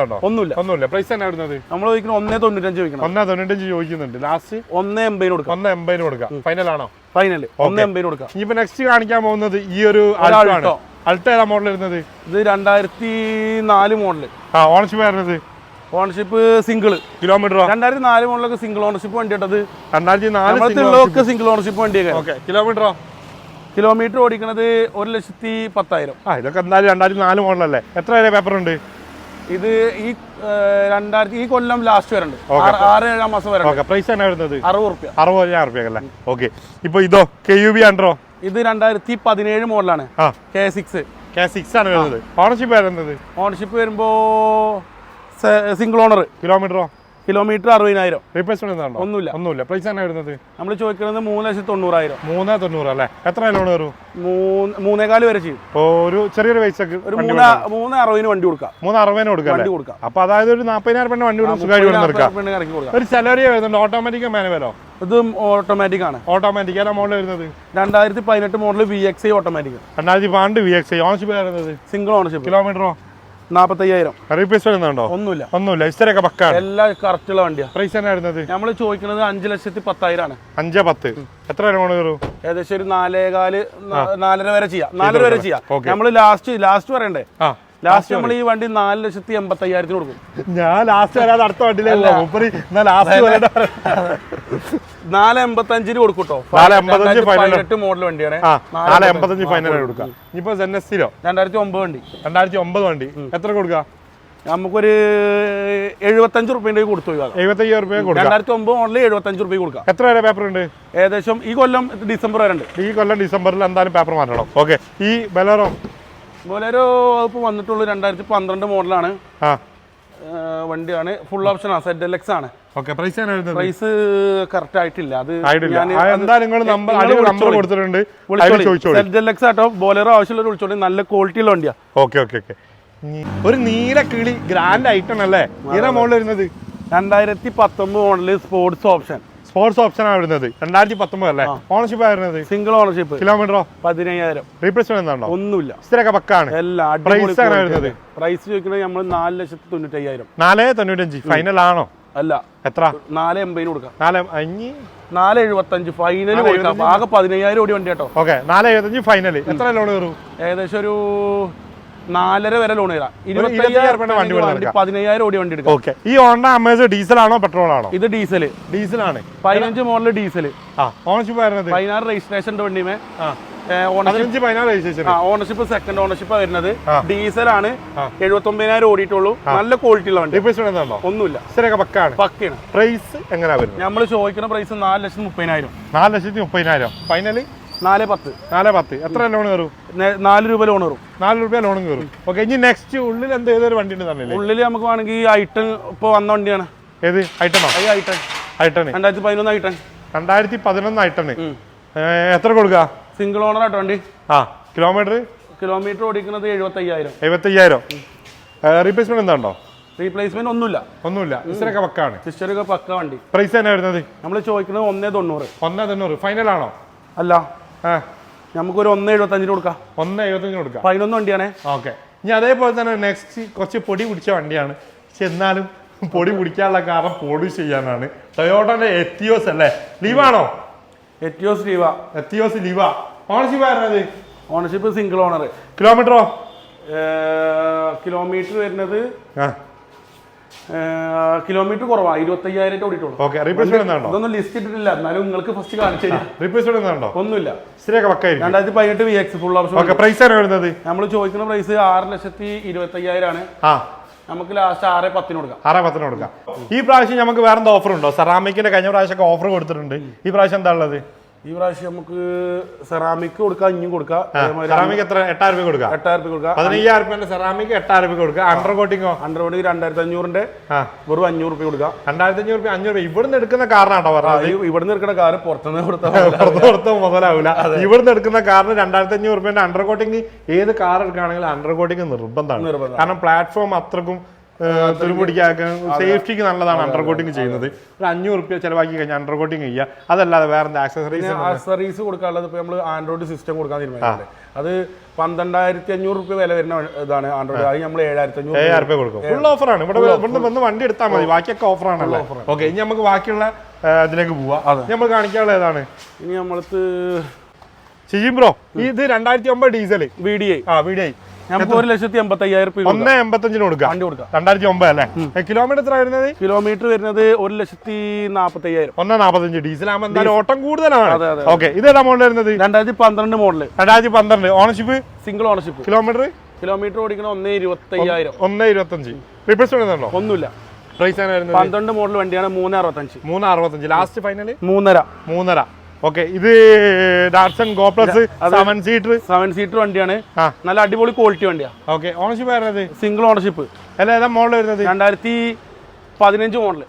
ഉണ്ടോ
ഒന്നുമില്ല.
ഒന്നുമില്ല. പ്രൈസ് തന്നെ വരുന്നത്
നമ്മൾ ചോദിക്കുന്നത് ഒന്നേ തൊണ്ണൂറ്റഞ്ച് ചോദിക്കണം.
ഒന്നാ തൊണ്ണൂറ്റഞ്ച് ചോദിക്കുന്നുണ്ട്. ലാസ്റ്റ്
ഒന്നേ എൺപതിന് കൊടുക്കാം.
ഒന്നേ എൺപതിന് കൊടുക്കാം. ഫൈനൽ ആണോ?
ഫൈനൽ ഒന്നേ എൺപതിന് കൊടുക്കാം.
ഇനിയിപ്പോ നെക്സ്റ്റ് കാണിക്കാൻ പോകുന്നത് ഈ ഒരു അൾട്ടോ ഏതാ മോഡൽ വരുന്നത്?
ഇത് രണ്ടായിരത്തി നാല് മോഡൽ
ആ ഓണർഷിപ്പ് വരുന്നത്?
ഓണർഷിപ്പ് സിംഗിൾ
കിലോമീറ്ററോ
രണ്ടായിരത്തി നാല് മോഡലൊക്കെ സിംഗിൾ ഓണർഷിപ്പ് വണ്ടി ഇട്ടത്
രണ്ടായിരത്തി നാല്
സിംഗിൾ ഓണർഷിപ്പ് വണ്ടിയൊക്കെ.
ഓക്കെ കിലോമീറ്ററോ
കിലോമീറ്റർ ഓടിക്കണത് ഒരു ലക്ഷത്തി പത്തായിരം.
ആ ഇതൊക്കെ എന്തായാലും രണ്ടായിരത്തി നാല് മോഡലല്ലേ? എത്ര വരെ പേപ്പർ ഉണ്ട്?
ഇത് ഈ രണ്ടായിരത്തി ഈ കൊല്ലം ലാസ്റ്റ് വരണ്ട് ആറ് ഏഴാം മാസം
വരെ പ്രൈസ് തന്നെ വരുന്നത്?
അറുപത് റുപ്യ
അറുപതിനായിരം റുപ്യ അല്ലേ? ഓക്കെ ഇപ്പൊ ഇതോ കെ യു ബി ആണ്ടോ?
ഇത് രണ്ടായിരത്തി പതിനേഴ് മോഡലാണ്. കെ സിക്സ്
കെ സിക്സ് ആണ് വരുന്നത്. ഓണർഷിപ്പ് വരുന്നത്
ഓണർഷിപ്പ് വരുമ്പോ സിംഗിൾ ഓണർ
കിലോമീറ്ററോ
കിലോമീറ്റർ അറുപതിനായിരം.
റീപ്ലേസ്മെന്റ് ഉണ്ടോ?
ഒന്നുമില്ല.
ഒന്നുമില്ല. പ്രൈസ് തന്നെ വരുന്നത്?
നമ്മൾ ചോദിക്കുന്നത് മൂന്ന് ലക്ഷത്തി തൊണ്ണൂറായിരം.
മൂന്ന് തൊണ്ണൂറ് അല്ലേ? എത്ര ലോൺ വരും?
മൂന്ന് മൂന്നേകാൽ വരെ ചെയ്യും.
ഒരു ചെറിയൊരു പൈസക്ക്
ഒരു മൂന്ന് മൂന്ന് അറുപതിന് വണ്ടി കൊടുക്കാം.
മൂന്ന് അറുപതിന് കൊടുക്കാം
വണ്ടി കൊടുക്കാം.
അപ്പൊ അതായത് ഒരു നാപ്പതിനായിരം പെണ്ണ വണ്ടി കൊടുക്കും. ഒരു സെലറിയ വരുന്നുണ്ട്. ഓട്ടോമാറ്റിക് മാനുവലോ
ഇത് ഓട്ടോമാറ്റിക് ആണ്.
ഓട്ടോമാറ്റിക് ഏതാ മോഡൽ വരുന്നത്?
രണ്ടായിരത്തി പതിനെട്ട് model V X I automatic
രണ്ടായിരത്തി പാണ്ട് വി എക്സ് ഐ ഓണർഷിപ്പ് വരുന്നത്?
സിംഗിൾ ഓണർഷിപ്പ്
കിലോമീറ്ററോ
നാൽപ്പത്തയ്യായിരം
റീപ്ലേസ്മെന്റ് ഉണ്ടോ
ഒന്നുമില്ല.
ഒന്നുമില്ല. ഇസ്റ്ററൊക്കെ പക്കാണ്.
എല്ലാം കറക്റ്റുള്ള വണ്ടിയാ. വണ്ടിയാണ്
പ്രൈസ് തന്നെ വരുന്നത്?
നമ്മൾ ചോദിക്കുന്നത് അഞ്ച് ലക്ഷത്തി പത്തായിരം ആണ്.
അഞ്ച് പത്ത്. എത്ര ലോൺ കയറും?
ഏകദേശം ഒരു നാലേകാൽ നാലര വരെ ചെയ്യാം. നാലര വരെ ചെയ്യാം. നമ്മൾ ലാസ്റ്റ് ലാസ്റ്റ് പറയണ്ടേ? ലാസ്റ്റ് നമ്മൾ ഈ വണ്ടി നാല് ലക്ഷത്തി എൺപത്തി അയ്യായിരത്തിന് കൊടുക്കും.
ഞാൻ ലാസ്റ്റ് വരാതെ അടുത്ത വണ്ടിയിലല്ല?
നാല് എൺപത്തി അഞ്ചിന് കൊടുക്കും കേട്ടോ. പതിനെട്ട് മോഡൽ വണ്ടിയാണ്.
നാല് എൺപത്തഞ്ച് ഇനിയിപ്പോ
രണ്ടായിരത്തി ഒമ്പത് വണ്ടി.
രണ്ടായിരത്തി ഒമ്പത് വണ്ടി എത്ര കൊടുക്കുക
നമുക്കൊരു എഴുപത്തഞ്ച് റുപ്യന്റെ കൊടുത്തു
എഴുപത്തയ്യായിരം റുപ്യ കൊടുക്കാം.
രണ്ടായിരത്തി ഒമ്പത് മോഡലിൽ എഴുപത്തഞ്ച് റുപ്യ കൊടുക്കാം.
എത്ര വരെ പേപ്പർ ഉണ്ട്?
ഏകദേശം ഈ കൊല്ലം ഡിസംബർ വരെ ഉണ്ട്
ഈ കൊല്ലം ഡിസംബറിൽ എന്തായാലും പേപ്പർ മാറ്റണം. ഓക്കെ ഈ ബലേറോ
ബൊലേരോ അതിപ്പോൾ വന്നിട്ടുള്ളൂ രണ്ടായിരത്തി പന്ത്രണ്ട് മോഡലാണ് വണ്ടിയാണ്. ഫുൾ ഓപ്ഷൻ ആണ് സെഡ് എൽ എക്സ് ആണ്.
പ്രൈസ്
പ്രൈസ് കറക്റ്റ് ആയിട്ടില്ല. അത്
നമ്പർ കൊടുത്തിട്ടുണ്ട്.
Z L X auto. Bolero ആവശ്യമുള്ള വിളിച്ചോളി. നല്ല ക്വാളിറ്റിയുള്ള വണ്ടിയാ.
Okay okay okay. ഒരു നീല കിളി ഗ്രാൻഡ് ഐറ്റം അല്ലേ? നീല മോഡൽ വരുന്നത്?
രണ്ടായിരത്തി പത്തൊമ്പത് model sports option
sports option ആണ് വരുന്നത്. രണ്ടായിരത്തി പത്തൊമ്പത് അല്ലേ ഓണർഷിപ്പ് വരുന്നത്?
സിംഗിൾ ഓണർഷിപ്പ്
കിലോമീറ്ററോ
പതിനയ്യായിരം.
റീപ്ലേസ്മെന്റ് എന്താണോ?
ഒന്നുമില്ല.
ഇത്രയൊക്കെ പക്കാണ്. പ്രൈസ് ആണ് വരുന്നത്?
പ്രൈസ് ചോദിക്കുന്നത് നമ്മൾ നാല് ലക്ഷത്തി തൊണ്ണൂറ്റയ്യായിരം.
നാല് തൊണ്ണൂറ്റഞ്ച്. ഫൈനൽ ആണോ?
അല്ല.
എത്ര?
നാല് എൺപതിന് കൊടുക്കാം.
നാല് അഞ്ഞി
നാല് എഴുപത്തഞ്ച്. ഫൈനൽ കൊടുക്കാം. ആകെ പതിനയ്യായിരം ഓടി വണ്ടി കേട്ടോ.
ഓക്കെ നാല് എഴുപത്തഞ്ച് ഫൈനൽ എത്ര ലോൺ കയറും?
ഏകദേശം ഒരു നാലര വരെ ലോൺ തരാം. പതിനയ്യായിരം ഓടി വണ്ടി എടുക്കാം.
ഓക്കെ ഈ അമേസ് ഡീസൽ ആണോ പെട്രോൾ ആണോ?
ഇത് ഡീസൽ
ഡീസൽ ആണ്.
പതിനഞ്ച് മോഡൽ ഡീസൽ
ഓണർഷിപ്പ് വരുന്നത്?
പതിനാറ് രജിസ്ട്രേഷൻ വണ്ടിമേ. ഓണർഷിപ്പ് സെക്കൻഡ് ഓണർഷിപ്പ് വരുന്നത്.
ഡീസൽ
ഡീസലാണ്
ആ.
എഴുപത്തി ഒമ്പതിനായിരം ഓടിയിട്ടുള്ളൂ നല്ല ക്വാളിറ്റി ഉള്ള വണ്ടി. ഒന്നുമില്ല.
പക്കാണ്.
പക്കാണ്
പ്രൈസ് എങ്ങനെയാ
നമ്മൾ ചോദിക്കുന്ന പ്രൈസ് നാല് ലക്ഷത്തി മുപ്പതിനായിരം.
നാല് ലക്ഷത്തി മുപ്പതിനായിരം. ഫൈനൽ
നാല് പത്ത്.
നാല് പത്ത്. എത്ര ലോൺ കയറും?
നാല് രൂപ ലോൺ കയറും.
നാല് രൂപ ലോൺ കയറും. ഓക്കെ ഇനി നെക്സ്റ്റ് ഉള്ളിൽ എന്ത് ഏതൊരു വണ്ടി ഉണ്ട് തന്നില്ലേ?
ഉള്ളിൽ നമുക്ക് വേണമെങ്കിൽ ഐട്ടൺ ഇപ്പോൾ വന്ന വണ്ടിയാണ്.
ഏത്? ഐട്ടണോ?
ഐട്ടൺ.
ഐട്ടൺ.
രണ്ടായിരത്തി പതിനൊന്ന് ഐട്ടൺ.
രണ്ടായിരത്തി പതിനൊന്ന്
ഐട്ടൺ
എത്ര കൊടുക്കുക
സിംഗിൾ ഓണർ ആട്ടോ വണ്ടി.
ആ കിലോമീറ്റർ
കിലോമീറ്റർ ഓടിക്കുന്നത് എഴുപത്തയ്യായിരം.
എഴുപത്തയ്യായിരം. റീപ്ലേസ്മെന്റ് എന്താണോ
റീപ്ലേസ്മെന്റ് ഒന്നുമില്ല.
ഒന്നുമില്ല. സിസ്റ്ററൊക്കെ പക്കാണ്.
സിസ്റ്ററൊക്കെ പക്ക വണ്ടി.
പ്രൈസ് തന്നെ വരുന്നത്?
നമ്മൾ ചോദിക്കുന്നത് ഒന്നേ തൊണ്ണൂറ്.
ഒന്നേ തൊണ്ണൂറ്. ഫൈനൽ ആണോ?
അല്ല. നമുക്കൊരു ഒന്ന് എഴുപത്തഞ്ചിന് കൊടുക്കാം.
ഒന്ന് എഴുപത്തഞ്ചിന് കൊടുക്കാം.
പതിനൊന്ന് വണ്ടിയാണേ.
ഓക്കെ. ഇനി അതേപോലെ തന്നെ നെക്സ്റ്റ് കുറച്ച് പൊടി പിടിച്ച വണ്ടിയാണ്. പക്ഷെ എന്നാലും പൊടി പിടിക്കാനുള്ള കാരണം പൊടി ചെയ്യാനാണ്. ടൊയോട്ടന്റെ എത്തിയോസ് അല്ലേ? ലീവാണോ
Etios Liva
Etios Liva ownership ആയിരുന്നത്
ഓണർഷിപ്പ് സിംഗിൾ ഓണർ
കിലോമീറ്ററോ
കിലോമീറ്റർ വരുന്നത്
ആ.
കിലോമീറ്റർ കുറവാണ് ഇരുപത്തയ്യായിരം ഓടിയിട്ടുള്ളൂ.
ഓക്കെ റീപ്ലേസ്മെന്റ് എന്താണോ?
ഇതൊന്നും ലിസ്റ്റ് ഇട്ടിട്ടില്ല എന്നാലും നിങ്ങൾക്ക് ഫസ്റ്റ് കാണിച്ചു തരാം.
റീപ്ലേസ്മെന്റ് എന്താണോ?
ഒന്നുമില്ല.
പക്കായിരിക്കും.
രണ്ടായിരത്തി പതിനെട്ട് V X full option
okay price ആണ് വരുന്നത്?
നമ്മൾ ചോദിക്കുന്ന പ്രൈസ് ആറ് ലക്ഷത്തി ഇരുപത്തയ്യായിരം ആണ്.
ആ.
നമുക്ക് ലാസ്റ്റ് ആറ് പത്തിന് കൊടുക്കാം.
ആറ് പത്തിന് കൊടുക്കാം. ഈ പ്രാവശ്യം നമുക്ക് വേറെന്താ ഓഫർ ഉണ്ടോ? സെറാമിക്കിന്റെ കഴിഞ്ഞ പ്രാവശ്യം ഓഫർ കൊടുത്തിട്ടുണ്ട്. ഈ പ്രാവശ്യം എന്താ ഉള്ളത്?
ഈ പ്രാവശ്യം നമുക്ക് സെറാമിക് കൊടുക്കാം ഇനിയും കൊടുക്കാം.
സെറാമിക് എത്ര? എട്ടായിരം രൂപ കൊടുക്കാം.
എട്ടായിരം രൂപ കൊടുക്കാം.
പതിനയ്യായിരം റുപ്യന്റെ സെറാമിക് എട്ടായിരം രൂപ കൊടുക്കുക. അണ്ടർ കോട്ടിങ്ങോ
അണ്ടർ കോട്ടിങ് രണ്ടായിരത്തി അഞ്ഞൂറിന്റെ വെറും അഞ്ഞൂറ് രൂപ കൊടുക്കാം.
രണ്ടായിരത്തി അഞ്ഞൂറ് രൂപ അഞ്ഞൂറ് രൂപ. ഇവിടുന്ന് എടുക്കുന്ന കാറിനാട്ടോ പറഞ്ഞത്.
ഇവിടുന്ന് എടുക്കുന്ന കാർ പുറത്തുനിന്ന് കൊടുത്താൽ
പുറത്ത് പുറത്ത് മുതലാവില്ല. ഇവിടുന്ന് എടുക്കുന്ന കാറിന് രണ്ടായിരത്തി അഞ്ഞൂറ് രൂപ അണ്ടർ കോട്ടിങ് ഏത് കാർ എടുക്കുകയാണെങ്കിലും അണ്ടർ കോട്ടിങ് നിർബന്ധമാണ്. കാരണം പ്ലാറ്റ്ഫോം അത്രക്കും തുരുപിടിക്കാൻ സേഫ്റ്റിക്ക് നല്ലതാണ് അണ്ടർ കോട്ടിങ് ചെയ്യുന്നത്. ഒരു അഞ്ഞൂറ് റുപ്യ ചിലവാക്കി കഴിഞ്ഞാൽ അണ്ടർ കോട്ടിങ് ചെയ്യുക അതല്ലാതെ വേറെ ആക്സസറീസ്
ആക്സസറീസ് കൊടുക്കാനുള്ളത് ഇപ്പൊ നമ്മൾ ആൻഡ്രോയിഡ് സിസ്റ്റം കൊടുക്കാൻ തീരുമാനിച്ചത് അത് പന്ത്രണ്ടായിരത്തി അഞ്ഞൂറ് റുപ്യ വില വരുന്ന ഇതാണ് ആൻഡ്രോയിഡ് അത് നമ്മൾ ഏഴായിരത്തി അഞ്ഞൂറ്
ഏഴായിരം രൂപ കൊടുക്കും. ഫുൾ ഓഫറാണ് ഇവിടെ ഇവിടുന്ന് വന്ന് വണ്ടി എടുത്താൽ മതി. ബാക്കിയൊക്കെ ഓഫറാണല്ലോ ഓക്കെ ഇനി നമുക്ക് ബാക്കിയുള്ള ഇതിലേക്ക് പോവാം. നമ്മൾ കാണിക്കാനുള്ള ഏതാണ്?
ഇനി നമ്മളത്ത്
ചെയ്യും ബ്രോ ഇത് രണ്ടായിരത്തി ഒമ്പത് ഡീസൽ
വി ഡി ഐ
ആ വീഡിയോ
നമുക്ക് ഒരു ലക്ഷത്തി എൺപത്തി അയ്യായിരം
ഒന്ന് എൺപത്തഞ്ചിന് കൊടുക്കാം.
വണ്ടി കൊടുക്കാം.
രണ്ടായിരത്തി ഒമ്പത് അല്ലേ കിലോമീറ്റർ എത്ര വരുന്നത്?
കിലോമീറ്റർ വരുന്നത് ഒരു ലക്ഷത്തി നാപ്പത്തി അയ്യായിരം
ഒന്ന് നാപ്പത്തഞ്ച്. ഡീസൽ ആകുമ്പോൾ എന്തായാലും ഓട്ടം കൂടുതലാണ്. ഓക്കെ ഇത് ഏതാ മോഡൽ വരുന്നത്?
രണ്ടായിരത്തി പന്ത്രണ്ട് മോഡൽ
രണ്ടായിരത്തി പന്ത്രണ്ട് ownership
single ownership
kilometre
kilometre ഓടിക്കണ ഒന്ന് ഇരുപത്തി അയ്യായിരം
ഒന്ന് ഇരുപത്തഞ്ച്. റീപ്ലേസ്മെന്റ്
ഒന്നുമില്ല.
പ്രൈസ്
പന്ത്രണ്ട് മോഡൽ വണ്ടിയാണ് മൂന്ന് അറുപത്തഞ്ച്.
മൂന്ന് അറുപത്തഞ്ച്. ലാസ്റ്റ് ഫൈനൽ
മൂന്നര.
മൂന്നര. ഓക്കെ ഇത് Datsun go plus seven seater
seven seater വണ്ടിയാണ്. നല്ല അടിപൊളി ക്വാളിറ്റി വണ്ടിയാ.
ഓക്കെ ഓണർഷിപ്പ് ആയിരുന്നത്
സിംഗിൾ ഓണർഷിപ്പ്
അല്ല ഏതാ മോഡൽ വരുന്നത്?
രണ്ടായിരത്തി പതിനഞ്ച് മോഡൽ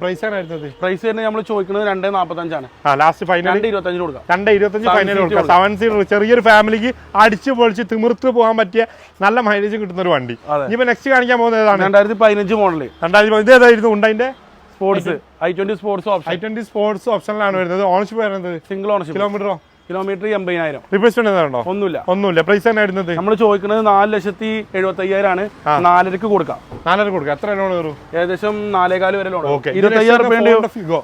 പ്രൈസ് ആണ് വരുന്നത്?
പ്രൈസ് വരുന്നത് നമ്മൾ ചോദിക്കുന്നത് രണ്ട് നാൽപ്പത്തഞ്ചാണ്
ലാസ്റ്റ് ഫൈനൽ
രണ്ട് ഇരുപത്തഞ്ച് കൊടുക്കാം.
രണ്ട് ഇരുപത്തഞ്ച് ഫൈനൽ കൊടുക്കാം. സെവൻ സീറ്റർ ചെറിയൊരു ഫാമിലിക്ക് അടിച്ച് പൊളിച്ച് തിമിർത്ത് പോകാൻ പറ്റിയ നല്ല മൈലേജ് കിട്ടുന്ന ഒരു വണ്ടി. ഇപ്പൊ നെക്സ്റ്റ് കാണിക്കാൻ പോകുന്നത് ഏതാണ്?
രണ്ടായിരത്തി പതിനഞ്ച് മോഡൽ
രണ്ടായിരത്തി ഇത് ഏതായിരുന്നു ഉണ്ടതിന്റെ
sports I twenty sports option I
twenty sports ഓപ്ഷനിലാണ് വരുന്നത്. ഓണർഷിപ്പ് വരുന്നത്
സിംഗിൾ ഓണർഷിപ്പ്
കിലോമീറ്ററോ
കിലോമീറ്റർ എൺപതിനായിരം.
റിപ്ലേസ്മെന്റ് ഉണ്ടോ
ഒന്നുമില്ല.
ഒന്നുമില്ല. പ്രൈസ് തന്നെ വരുന്നത്?
നമ്മൾ ചോദിക്കുന്നത് നാല് ലക്ഷത്തി എഴുപത്തി അയ്യായിരം ആണ് നാലരക്ക് കൊടുക്കാം.
നാലര കൊടുക്കാം. എത്ര ലോൺ കയറും
ഏകദേശം നാലേകാൽ വരെ ലോൺ ഇരുപത്തയ്യായിരം
ഫിഗോ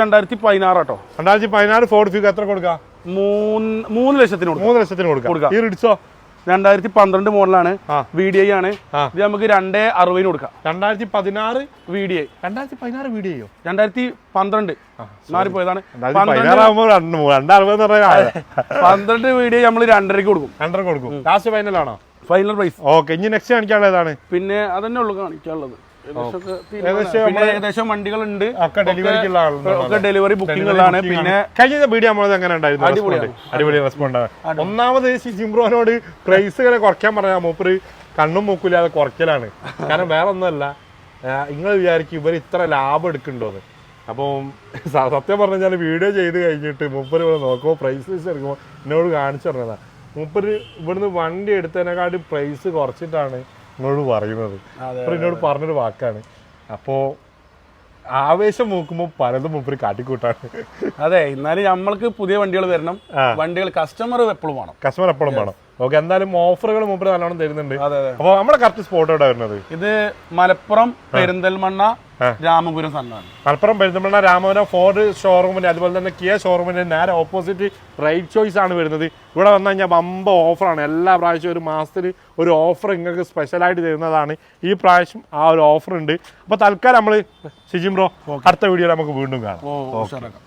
രണ്ടായിരത്തി പതിനാറ് കേട്ടോ
രണ്ടായിരത്തി പതിനാറ് ഫോർഡ് ഫിഗോ എത്ര കൊടുക്കാം?
മൂന്ന് മൂന്ന് ലക്ഷത്തിന്
മൂന്ന് ലക്ഷത്തിന് കൊടുക്കാം.
കൊടുക്കാം.
ഈ റിഡ്സോ
രണ്ടായിരത്തി പന്ത്രണ്ട് മോഡലാണ്. വി ഡി ഐ ആണ്. ഇത് നമുക്ക് രണ്ടേ അറുപതിന് കൊടുക്കാം.
രണ്ടായിരത്തി പതിനാറ്
വി ഡി ഐ
രണ്ടായിരത്തി പതിനാറ് വീഡിയോ ചെയ്യോ
രണ്ടായിരത്തി പന്ത്രണ്ട് മാറിപ്പോയതാണ് പന്ത്രണ്ട് വി ഡി ഐ നമ്മൾ രണ്ടരക്ക് കൊടുക്കും.
രണ്ടര കൊടുക്കും. ലാസ്റ്റ് ഫൈനലാണോ
ഫൈനൽ പ്രൈസ്
ഓക്കെ ഇനി നെക്സ്റ്റ് കാണിക്കാനുള്ളതാണ്
പിന്നെ അതന്നെ ഉള്ളു കാണിക്കാനുള്ളത്.
ഏകദേശം
വണ്ടികളുണ്ട്.
ഒക്കെ ഡെലിവറിക്കുള്ള
ഒക്കെ ഡെലിവറി ബുക്കിങ്ങുകളാണ് പിന്നെ
കഴിഞ്ഞ വീഡിയോ നമ്മളത് എങ്ങനെ ഉണ്ടായിരുന്നു? അടിപൊളി റെസ്പോണ്ട് ഒന്നാമത് ജിംബ്രോനോട് പ്രൈസുകളെ കുറയ്ക്കാൻ പറഞ്ഞാൽ മൂപ്പര് കണ്ണും മൂക്കില്ലാതെ കുറയ്ക്കലാണ്. കാരണം വേറെ ഒന്നുമല്ല നിങ്ങൾ വിചാരിക്കും ഇവർ ഇത്ര ലാഭം എടുക്കണ്ടോ അപ്പം സത്യം പറഞ്ഞു കഴിഞ്ഞാൽ വീഡിയോ ചെയ്ത് കഴിഞ്ഞിട്ട് മൂപ്പര് ഇവിടെ നോക്കുമ്പോൾ പ്രൈസ് ലിസ്റ്റ് എടുക്കുമ്പോൾ എന്നോട് കാണിച്ചു പറഞ്ഞതാണ് മൂപ്പര് ഇവിടുന്ന് വണ്ടി എടുത്തതിനെക്കാട്ടി പ്രൈസ് കുറച്ചിട്ടാണ് എന്നോട് പറയുന്നത്. അപ്പോൾ എന്നോട് പറഞ്ഞൊരു വാക്കാണ്. അപ്പോൾ ആവേശം നോക്കുമ്പോൾ പലതും മൂപ്പര് കാട്ടിക്കൂട്ടാണ്.
അതെ എന്നാലും നമ്മൾക്ക് പുതിയ വണ്ടികൾ വരണം. വണ്ടികൾ കസ്റ്റമർ എപ്പോഴും വേണം.
കസ്റ്റമർ എപ്പോഴും വേണം. ഓക്കെ എന്തായാലും ഓഫറുകൾ മുമ്പ് നല്ലോണം തരുന്നുണ്ട്. അപ്പോൾ നമ്മുടെ കറക്റ്റ് സ്പോട്ട് എവിടെ വരുന്നത്?
ഇത് മലപ്പുറം പെരിന്തൽമണ്ണ രാമപുരം സ്ഥലമാണ്
മലപ്പുറം പെരിന്തൽമണ്ണ രാമപുരം ഫോർഡ് ഷോറൂമിന്റെ അതുപോലെ തന്നെ കിയ ഷോറൂമിന്റെ നേരെ ഓപ്പോസിറ്റ് റൈറ്റ് ചോയ്സ് ആണ് വരുന്നത്. ഇവിടെ വന്നു കഴിഞ്ഞാൽ വമ്പ ഓഫറാണ് എല്ലാ പ്രാവശ്യവും ഒരു മാസത്തിൽ ഒരു ഓഫർ നിങ്ങൾക്ക് സ്പെഷ്യലായിട്ട് തരുന്നതാണ്. ഈ പ്രാവശ്യം ആ ഒരു ഓഫർ ഉണ്ട്. അപ്പോൾ തൽക്കാലം നമ്മൾ ഷിജിം ബ്രോ അടുത്ത വീഡിയോയിൽ നമുക്ക് വീണ്ടും കാണാം.